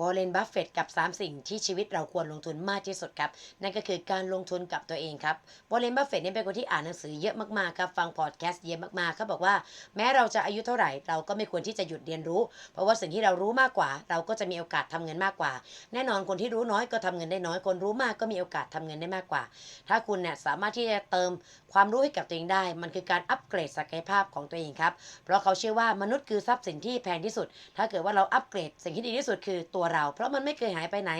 วอร์เรนบัฟเฟตกับ 3 สิ่งที่ชีวิตเราควรลงทุนมากที่สุดครับ นั่นก็คือการลงทุนกับตัวเองครับวอร์เรนบัฟเฟตเนี่ยเป็นคนที่อ่านหนังสือเยอะมากๆครับฟังพอดแคสต์เยอะมากๆเขาบอกว่าแม้เราจะอายุเท่าไหร่เราก็ไม่ควรที่จะหยุดเรียนรู้ เพราะว่าสิ่งที่เรารู้มากกว่า เราก็จะมีโอกาสทำเงินมากกว่า แน่นอนคนที่รู้น้อยก็ทำเงินได้น้อยคนรู้มากก็มีโอกาสทำเงินได้มากกว่า ถ้าคุณเนี่ยสามารถที่จะเติมความรู้ให้กับตัวเองได้ มันคือการอัปเกรดศักยภาพของตัวเองครับเพราะเขาเชื่อว่ามนุษย์คือทรัพย์สินที่แพงที่สุด ถ้าเกิดว่าเราอัปเกรดสิ่งที่ดีที่สุดคือตัวเรา เพราะมันไม่เคยหายไปไหน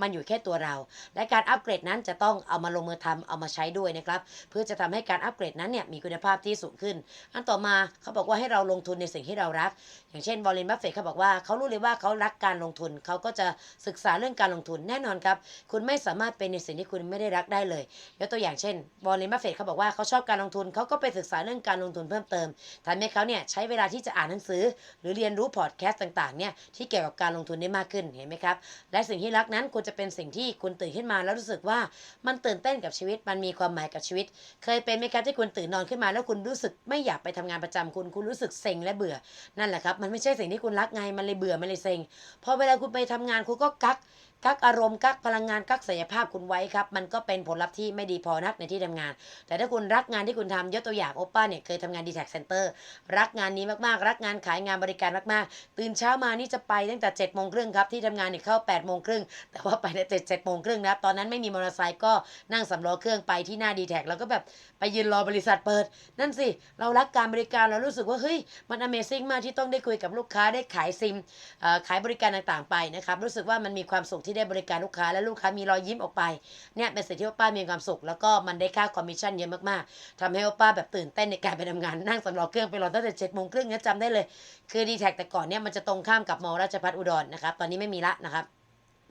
มันอยู่แค่ตัวเรา และการอัปเกรดนั้นจะต้องเอามาลงมือทำเอามาใช้ด้วยนะครับ เพื่อจะทำให้การอัปเกรดนั้นเนี่ยมีคุณภาพที่สูงขึ้น อันต่อมาเขาบอกว่าให้เราลงทุนในสิ่งที่เรารัก อย่างเช่นบอลลินบัฟเฟตเขาบอกว่าเขารู้เลยว่าเขารักการลงทุน เขาก็จะศึกษาเรื่องการลงทุนแน่นอนครับ คุณไม่สามารถเป็นในสิ่งที่คุณไม่ได้รักได้เลย ยกตัวอย่างเช่นบอลลินบัฟเฟตเขาบอกว่าเขาชอบการลงทุนเขาก็ไปศึกษาเรื่องการลงทุนเพิ่มเติมทำให้เขาเนี่ยใช้เวลาที่จะอ่านหนังสือ หรือเรียนรู้พอดแคสต์ต่างๆเนี่ยที่เกี่ยวกับการลงทุนได้มากขึ้นเห็นไหมครับ และสิ่งที่รักนั้นควรจะเป็นสิ่งที่คุณตื่นขึ้นมาแล้วรู้สึกว่ามันตื่นเต้นกับชีวิต มันมีความหมายกับชีวิต เคยเป็นไหมครับที่คุณตื่นนอนขึ้นมา แล้วคุณรู้สึกไม่อยากไปทำงานประจำคุณ คุณรู้สึกเซ็งและเบื่อ นั่นแหละครับ มันไม่ใช่สิ่งที่คุณรักไง มันเลยเบื่อ มันเลยเซ็ง พอเวลาคุณไปทำงานคุณก็กัก กักอารมณ์กักพลังงานกักศักยภาพคุณไว้ครับ มันก็เป็นผลลัพธ์ที่ไม่ดีพอนักในที่ทำงาน แต่ถ้าคุณรักงานที่คุณทำยกตัวอย่างโอป้าเนี่ยเคยทำงานดีแท็กเซ็นเตอร์รักงานนี้มากๆ รักงานขายงานบริการมากๆ ตื่นเช้ามานี่จะไปตั้งแต่7จ็ดโมงครึ่งครับที่ทำงานเนี่ยเข้า8ปดโมงครึ่งแต่ว่าไปในเจ็ดเจ็ดโมงครึ่งนะครับตอนนั้นไม่มีมอเตอร์ไซค์ก็นั่งสำล้อเครื่องไปที่หน้าดีแท็กแล้วก็แบบไปยืนรอบริษัทเปิด นั่นสิ เรารักการบริการเรารู้สึกว่าเฮ้ยมัน Amazing มากที่ต้องได้คุยกับลูกค้าได้ขายซิมขายบริการต่างๆไปนะครับรู้สึกว่ามันมีความสุขที่ได้บริการลูกค้าและลูกค้ามีรอยยิ้มออกไปเนี่ยเป็นสิ่งที่โอป้ามีความสุข แล้วก็มันได้ค่าคอมมิชชั่นเยอะมากๆทำให้ป้าแบบตื่นเต้นในการไปทำงานนั่งสำรองเครื่องไปรอตั้งแต่เจ็ดโมงครึ่งเนี่ยจำได้เลย คือดีแท็กแต่ก่อนเนี่ยมันจะตรงข้ามกับมอราชพัฒอุดรนะครับตอนนี้ไม่มีละนะครับ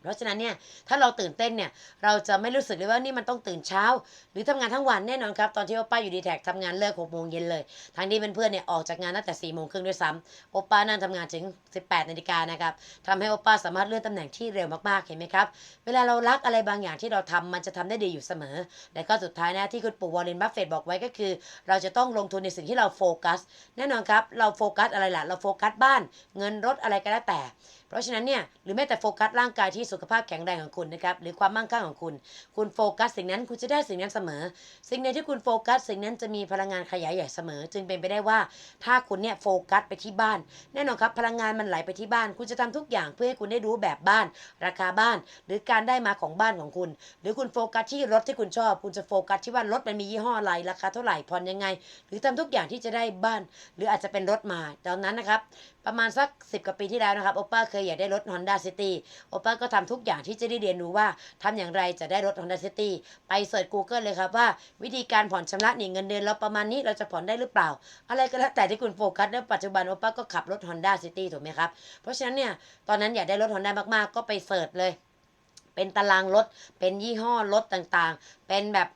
เพราะฉะนั้นเนี่ยถ้าเราตื่นเต้นเนี่ยเราจะไม่รู้สึกเลยว่านี่มันต้องตื่นเช้า หรือทำงานทั้งวันแน่นอนครับ ตอนที่โอป้าอยู่ดีแท็กทำงานเลิกหกโมงเย็นเลยทั้งที่เพื่อนๆเนี่ยออกจากงานตั้งแต่สี่โมงครึ่งด้วยซ้ำโอป้านั่งทำงานถึง 18นาฬิกานะครับทำให้โอป้าสามารถเลื่อนตำแหน่งที่เร็วมากๆเห็นไหมครับเวลาเรารักอะไรบางอย่างที่เราทำมันจะทำได้ดีอยู่เสมอและก็สุดท้ายนะที่คุณปู่วอร์เรนบัฟเฟตบอกไว้ก็คือ เราจะต้องลงทุนในสิ่งที่เราโฟกัส แน่นอนครับเราโฟกัสอะไรล่ะเราโฟกัสบ้าน เงินรถอะไรก็แล้วแต่ เพราะฉะนั้นเนี่ยหรือแม้แต่โฟกัสร่างกายที่สุขภาพแข็งแรงของคุณนะครับหรือความมั่งคั่งของคุณ คุณโฟกัสสิ่งนั้นคุณจะได้สิ่งนั้นเสมอ สิ่งใดที่คุณโฟกัส สิ่งนั้นจะมีพลังงานขยายใหญ่เสมอ จึงเป็นไปได้ว่า ถ้าคุณเนี่ยโฟกัสไปที่บ้าน แน่นอนครับพลังงานมันไหลไปที่บ้าน คุณจะทำทุกอย่างเพื่อให้คุณได้รู้แบบบ้าน ราคาบ้าน หรือการได้มาของบ้านของคุณ หรือคุณโฟกัสที่รถที่คุณชอบ คุณจะโฟกัสที่ว่ารถมันมียี่ห้ออะไรราคาเท่าไหร่ผ่อนยังไง หรือทำทุกอย่างที่จะได้บ้าน หรืออาจจะเป็นรถมาตอนนั้นนะครับประมาณสัก 10กว่าปีที่แล้วนะครับโอป้าเคยอยากได้รถ Honda City โอป้าก็ทำทุกอย่างที่จะได้เรียนรู้ว่าทำอย่างไรจะได้รถ Honda City ไปเสิร์ช Google เลยครับว่า วิธีการผ่อนชำระหนี้เงินเดือนเราประมาณนี้เราจะผ่อนได้หรือเปล่า อะไรก็แล้วแต่ที่คุณโฟกัสในปัจจุบันโอป้าก็ขับรถ Honda City ถูกไหมครับเพราะฉะนั้นเนี่ยตอนนั้นอยากได้รถ Honda มากๆ ก็ไปเสิร์ชเลย เป็นตารางรถเป็นยี่ห้อรถต่างๆ เป็นแบบ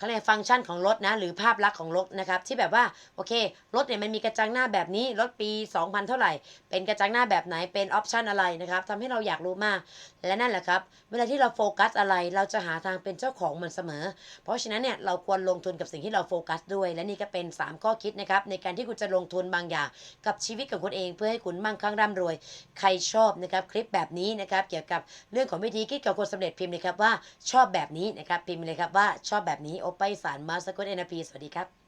เขาเรียกฟังก์ชันของรถนะ หรือภาพลักษณ์ของรถนะครับ ที่แบบว่าโอเค รถเนี่ยมันมีกระจังหน้าแบบนี้ รถปี 2000 เท่าไหร่ เป็นกระจังหน้าแบบไหนเป็นออปชันอะไรนะครับทำให้เราอยากรู้มาก และนั่นแหละครับ เวลาที่เราโฟกัสอะไรเราจะหาทางเป็นเจ้าของมันเสมอ เพราะฉะนั้นเนี่ยเราควรลงทุนกับสิ่งที่เราโฟกัสด้วย และนี่ก็เป็น 3 ข้อคิดนะครับในการที่คุณจะลงทุนบางอย่างกับชีวิตของคุณเอง เพื่อให้คุณมั่งคั่งร่ำรวย ใครชอบนะครับคลิปแบบนี้นะครับเกี่ยวกับเรื่องของวิธีคิดกับคนสำเร็จพิมพ์เลยครับว่าชอบแบบนี้นะครับพิมพ์เลยครับว่าชอบแบบนี้โไปสารมาสกุลเอ็นพีสวัสดีครับ